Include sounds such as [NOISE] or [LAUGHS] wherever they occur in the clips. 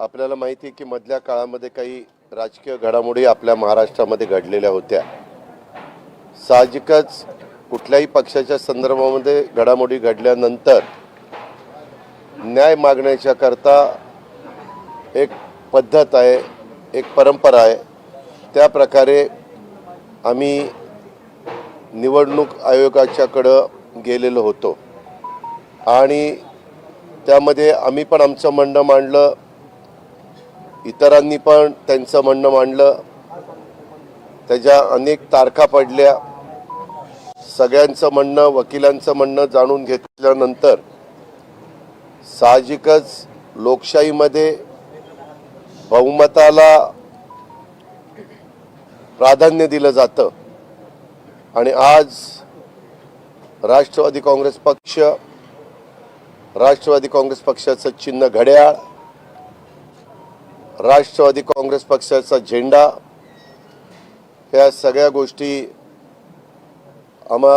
आपल्याला माहिती आहे की मधल्या काळामध्ये काही राजकीय घडामोडी आपल्या महाराष्ट्रामध्ये घडलेल्या होत्या. साहजिकच कुठल्याही पक्षाच्या संदर्भामध्ये घडामोडी घडल्यानंतर न्याय मागण्याच्या करता एक पद्धत आहे एक परंपरा आहे. त्या प्रकारे आम्ही निवडणूक आयोगाच्याकडं गेलेलो होतो. आणि त्यामध्ये आम्ही पण आमचं म्हणणं मांडलं इतरांनी पण त्यांचं म्हणणं मांडलं. त्याच्या अनेक तारखा पडल्या. सगळ्यांचं म्हणणं वकिलांचं म्हणणं जाणून घेतल्यानंतर साहजिकच लोकशाहीमध्ये बहुमताला प्राधान्य दिलं जातं. आणि आज राष्ट्रवादी काँग्रेस पक्ष राष्ट्रवादी काँग्रेस पक्षाचं चिन्ह घड्याळ राष्ट्रवादी काँग्रेस पक्षाचा झेंडा ह्या सगळ्या गोष्टी आम्हा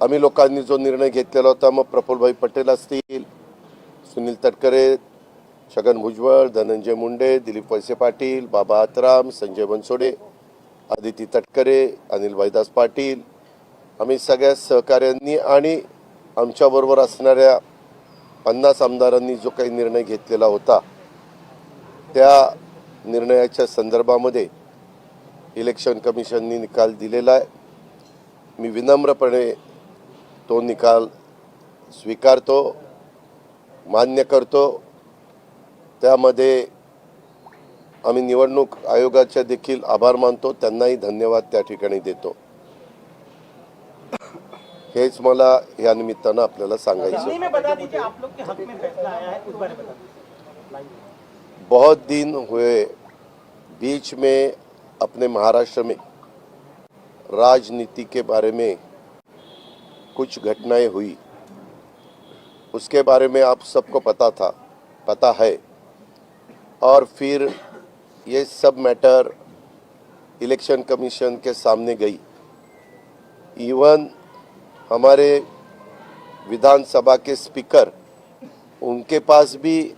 आम्ही लोकांनी जो निर्णय घेतलेला होता मग प्रफुल्लभाई पटेल असतील सुनील तटकरे छगन भुजबळ धनंजय मुंडे दिलीप वळसे पाटील बाबा आतराम संजय बनसोडे आदिती तटकरे अनिल भाईदास पाटील आम्ही सगळ्या सहकाऱ्यांनी आणि आमच्याबरोबर असणाऱ्या पन्नास आमदारांनी जो काही निर्णय घेतलेला होता त्या निर्णयाच्या संदर्भामध्ये इलेक्शन कमिशननी निकाल दिलेला आहे. मी विनम्रपणे तो निकाल स्वीकारतो मान्य करतो. त्यामध्ये आम्ही निवडणूक आयोगाचे देखील आभार मानतो. त्यांनाही धन्यवाद त्या ठिकाणी देतो. हेच मला या निमित्तानं आपल्याला सांगायचं बहुत दिन हुए बीच में अपने महाराष्ट्र में राजनीति के बारे में कुछ घटनाएँ हुई। उसके बारे में आप सबको पता था, पता है। और फिर ये सब मैटर इलेक्शन कमीशन के सामने गई। इवन हमारे विधानसभा के स्पीकर, उनके पास भी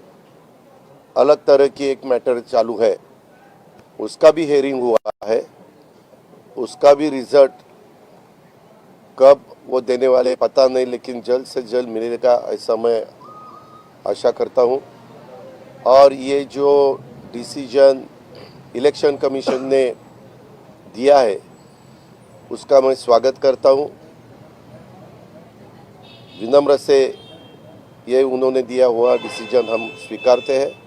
अलग तरह की एक मैटर चालू है। उसका भी हेयरिंग हुआ है। उसका भी रिज़ल्ट कब वो देने वाले पता नहीं, लेकिन जल्द से जल्द मिलने मिलेगा ऐसा मैं आशा करता हूँ। और ये जो डिसीज़न इलेक्शन कमीशन ने दिया है, उसका मैं स्वागत करता हूँ। विनम्र से ये उन्होंने दिया हुआ डिसीज़न हम स्वीकारते हैं।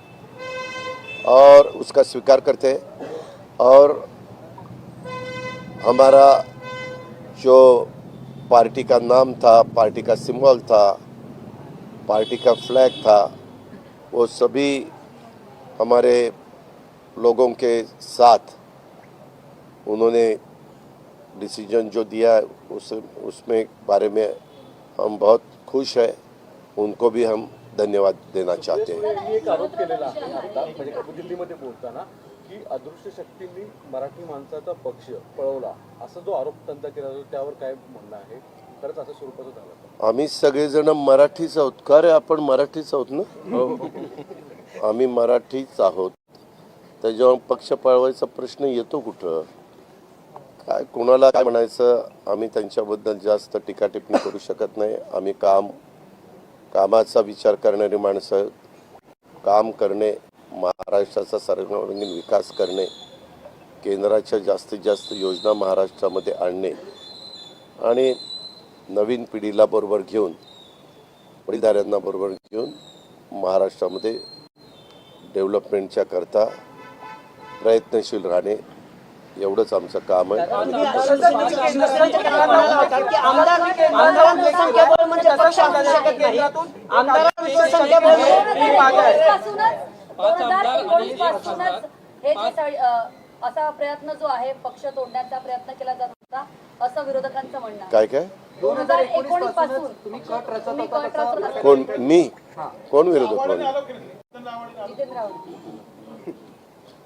और उसका स्वीकार करते हैं। और हमारा जो पार्टी का नाम था, पार्टी का सिंबल था, पार्टी का फ्लैग था, वो सभी हमारे लोगों के साथ उन्होंने डिसीज़न जो दिया उस, उसमें बारे में हम बहुत खुश हैं। उनको भी हम धन्यवाद देना चाहते हैं एक आरोप केलेला आहे आता म्हणजे दिल्लीमध्ये बोलताना की अदृश्य शक्तींनी मराठी माणसाचा पक्ष पळवला. असा जो आरोप त्यांचा केला जातो त्यावर काय म्हणणं आहे? खरंच असं स्वरूपाचं झालं? आम्ही सगळेजण मराठीच आहोत. का रे आपण मराठीच आहोत ना? आम्ही मराठीच आहोत. त्याच्यावर पक्ष पळवायचा प्रश्न येतो कुठं काय कोणाला काय म्हणायचं आम्ही त्यांच्याबद्दल जास्त टीका टिप्पणी करू शकत नाही. आम्ही काम कामाचा विचार करणारी माणसं काम करणे महाराष्ट्राचा सर्वांगीण विकास करणे केंद्राच्या जास्तीत जास्त योजना महाराष्ट्रामध्ये आणणे आणि नवीन पिढीला बरोबर घेऊन वडीलधाऱ्यांना बरोबर घेऊन महाराष्ट्रामध्ये डेव्हलपमेंटच्या करता प्रयत्नशील राहणे एवढंच आमचं काम म्हणजे असू प्रयत्न जो आहे पक्ष तोडण्याचा प्रयत्न केला जात होता असं विरोधकांचं म्हणणं काय काय? दोन हजार एकोणीसपासून तुम्ही कट रचत होता कोण मी? कोण विरोधक जितेंद्र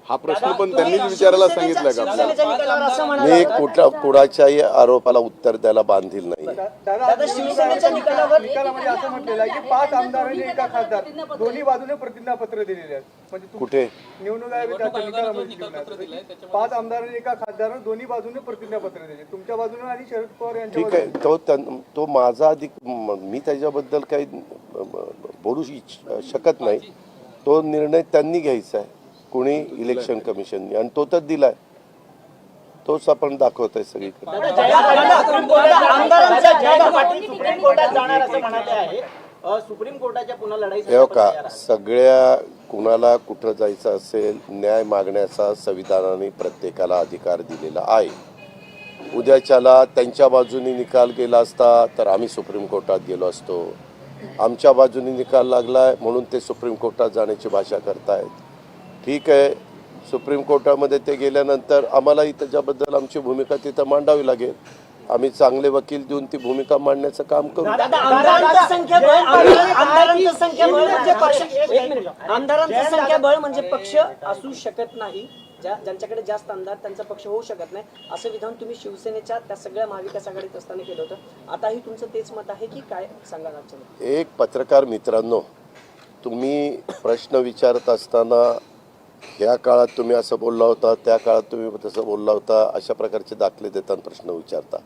हा प्रश्न पण त्यांनीच विचारायला सांगितलं का? आपल्याला मी कुठल्या कुणाच्याही आरोपाला उत्तर द्यायला बांधील नाही. दादा शिवसेनेच्या निकालावर निकालामध्ये असं म्हटलेलं आहे की पाच आमदार आणि एका खासदार दोन्ही बाजूने प्रतिज्ञापत्र दिलेले आहेत. म्हणजे कुठे? निवडणूक आयोगाच्या निकालामध्ये लिहिलं पाच आमदार आणि एका खासदार दोन्ही बाजूने प्रतिज्ञापत्र दिले. तुमच्या बाजूने आणि शरद पवार यांच्या ठीक आहे तो त्यां- तो माझा अधिक म- मी त्याच्याबद्दल काही ब- बोलू इच्छ- शकत नाही. तो निर्णय त्यांनी घ्यायचा आहे. कुणी इलेक्शन कमिशननी. आणि तो तर दिलाय. तोच आपण दाखवत आहे सगळीकडे आमदारांचा जयंत पाटील सुप्रीम कोर्टात जाणार असं म्हणाले आहे. अ, सुप्रीम कोर्टाच्या पुन्हा लढाईसाठी हे आपण का. सगळ्या कुणाला कुठं जायचं असेल न्याय मागण्याचा संविधानाने प्रत्येकाला अधिकार दिलेला आहे. उद्याच्याला त्यांच्या बाजूने निकाल गेला असता तर आम्ही सुप्रीम कोर्टात गेलो असतो. आमच्या बाजूने निकाल लागलाय म्हणून ते सुप्रीम कोर्टात जाण्याची भाषा करतायत. ठीक आहे. सुप्रीम कोर्टामध्ये ते गेल्यानंतर आम्हालाही त्याच्याबद्दल आमची भूमिका तिथं मांडावी लागेल. आम्ही चांगले वकील देऊन ती भूमिका मांडण्याचं काम करू. आमदारांचं संख्याबळ म्हणजे पक्ष संख्याबळ म्हणजे पक्ष असू शकत नाही. ज्या ज्यांच्याकडे जास्त आमदार त्यांचा पक्ष होऊ शकत नाही. असं विधान तुम्ही शिवसेनेच्या त्या सगळ्या महाविकास आघाडीत असताना केलं होतं. आताही तुमचं तेच मत आहे की काय? सांगा एक पत्रकार मित्रांनो तुम्ही प्रश्न विचारत असताना ह्या काळात तुम्ही असं बोलला होता त्या काळात तुम्ही तसं बोलला होता अशा प्रकारचे दाखले देताना प्रश्न विचारता.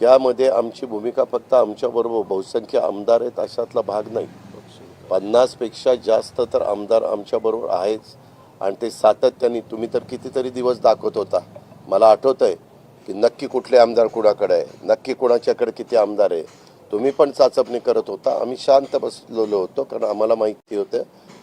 ह्यामध्ये आमची भूमिका फक्त आमच्याबरोबर बहुसंख्य आमदार आहेत अशातला भाग नाही. पन्नासपेक्षा जास्त तर आमदार आमच्याबरोबर आहेच. आणि ते सातत्याने तुम्ही तर कितीतरी दिवस दाखवत होता. मला आठवत आहे की नक्की कुठले आमदार कुणाकडे आहे नक्की कुणाच्याकडे किती आमदार आहे. तुम्ही पण चाचपणी करत होता. आम्ही शांत बसलेलो होतो कारण आम्हाला माहिती होतं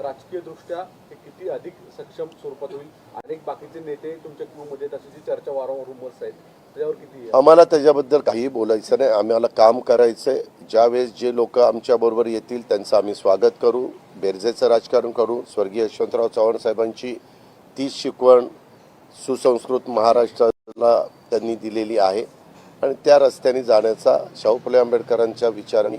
राजकीयदृष्ट्या हे किती अधिक सक्षम स्वरूपात होईल? अनेक बाकीचे नेते तुमच्या क्यूमध्ये तशी जी चर्चा वारंवार रुमर्स आहेत त्याच्यावर किती आम्हाला त्याच्याबद्दल काही बोलायचं नाही. आम्हाला काम करायचं आहे ज्यावेळेस जे लोक आमच्याबरोबर येतील त्यांचं आम्ही स्वागत करू. बेरजेचं राजकारण करू. स्वर्गीय यशवंतराव चव्हाण साहेबांची तीच शिकवण सुसंस्कृत महाराष्ट्राला त्यांनी दिलेली आहे. आणि त्या रस्त्याने जाण्याचा शाहू फुले आंबेडकरांच्या विचारांनी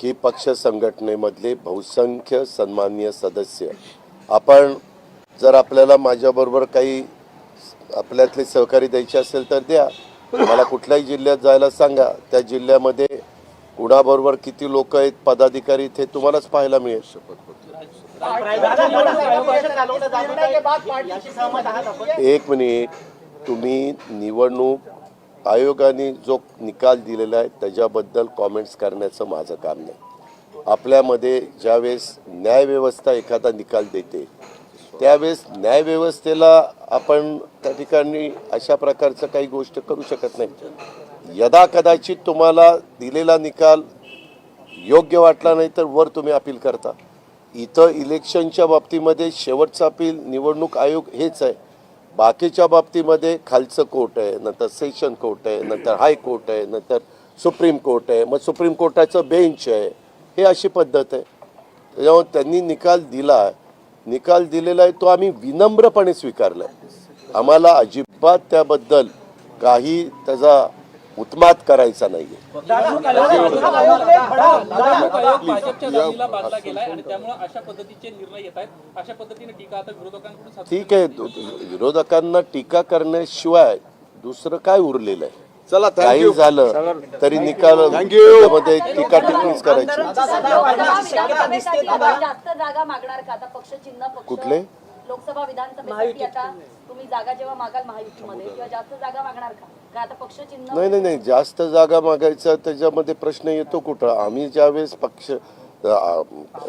की पक्ष संघटनेमधले बहुसंख्य सन्मान्य सदस्य. आपण जर आपल्याला माझ्याबरोबर काही आपल्यातले सहकारी द्यायचे असेल तर द्या. मला कुठल्याही जिल्ह्यात जायला सांगा. त्या जिल्ह्यामध्ये कुणाबरोबर किती लोक आहेत पदाधिकारी ते तुम्हालाच पाहायला मिळेल. याची एक मिनिट. तुम्ही निवडणूक आयोगाने जो निकाल दिलेला आहे त्याच्याबद्दल कॉमेंट्स करण्याचं माझं काम नाही. आपल्यामध्ये ज्यावेळेस न्यायव्यवस्था एखादा निकाल देते त्यावेळेस न्यायव्यवस्थेला आपण त्या ठिकाणी अशा प्रकारचं काही गोष्ट करू शकत नाही. यदा कदाचित तुम्हाला दिलेला निकाल योग्य वाटला नाही तर वर तुम्ही अपील करता. इथं इलेक्शनच्या बाबतीमध्ये शेवटचं अपील निवडणूक आयोग हेच आहे. बाकीच्या बाबतीमध्ये खालचं कोर्ट आहे नंतर सेशन कोर्ट आहे नंतर हाय कोर्ट आहे नंतर सुप्रीम कोर्ट आहे. मग सुप्रीम कोर्टाचं बेंच आहे. हे अशी पद्धत आहे. त्याच्यामुळे त्यांनी निकाल दिला. निकाल दिलेला आहे तो आम्ही विनम्रपणे स्वीकारला. आहे आम्हाला अजिबात त्याबद्दल काही त्याचा उत्मात करायचा नाही आहे निवडणूक आयोग भाजपच्या दाबीला बांधला गेलाय आणि त्यामुळे अशा पद्धतीचे निर्णय येत आहेत अशा पद्धतीने टीका आता विरोधकांकडून सातत्याने ठीक आहे विरोधकांना टीका करण्याशिवाय दुसरं काय उरलेलं आहे? चला काही झालं तरी निकाल. त्यामध्ये टीका टिप्पणीच करायची. लोकसभा विधानसभेसाठी आता जास्त जागा मागणार का? आता पक्ष चिन्ह पक्ष कुठले? लोकसभा विधानसभेसाठी आता तुम्ही जागा जेव्हा मागाल महायुतीमध्ये किंवा जास्त जागा मागणार का? का आता पक्ष चिन्ह नाही नाही नाही. जास्त जागा मागायचा त्याच्यामध्ये प्रश्न येतो कुठं? आम्ही ज्यावेळेस पक्ष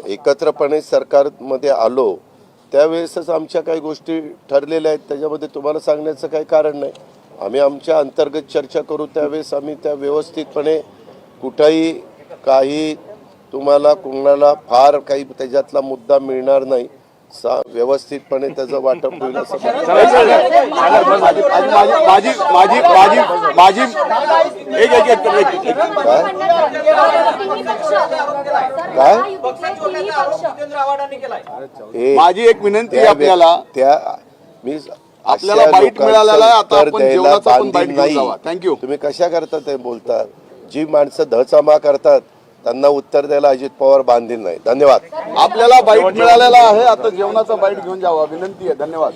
एकत्रपणे सरकारमध्ये आलो त्यावेळेसच आमच्या काही गोष्टी ठरलेल्या आहेत. त्याच्यामध्ये तुम्हाला सांगण्याचं काही कारण नाही. आम्ही आमच्या अंतर्गत चर्चा करू. त्यावेळेस आम्ही त्या व्यवस्थितपणे कुठंही काही तुम्हाला कोणाला फार काही त्याच्यातला मुद्दा मिळणार नाही. सा व्यवस्थितपणे त्याचं वाटप होईल असं [LAUGHS] माझी माझी माझी माझी माझी एक एक काय? हे माझी एक विनंती आपल्याला. त्या मी आपल्याला बाईट मिळालेला आहे, आता द्यायला बांधील नाही. you. तुम्ही कशा करता ते बोलतात जी माणसं धचामा करतात त्यांना उत्तर द्यायला अजित पवार बांधील नाही. धन्यवाद. आपल्याला बाईट मिळालेला आहे. आता जेवणाचा बाईट घेऊन जावा. विनंती आहे. धन्यवाद.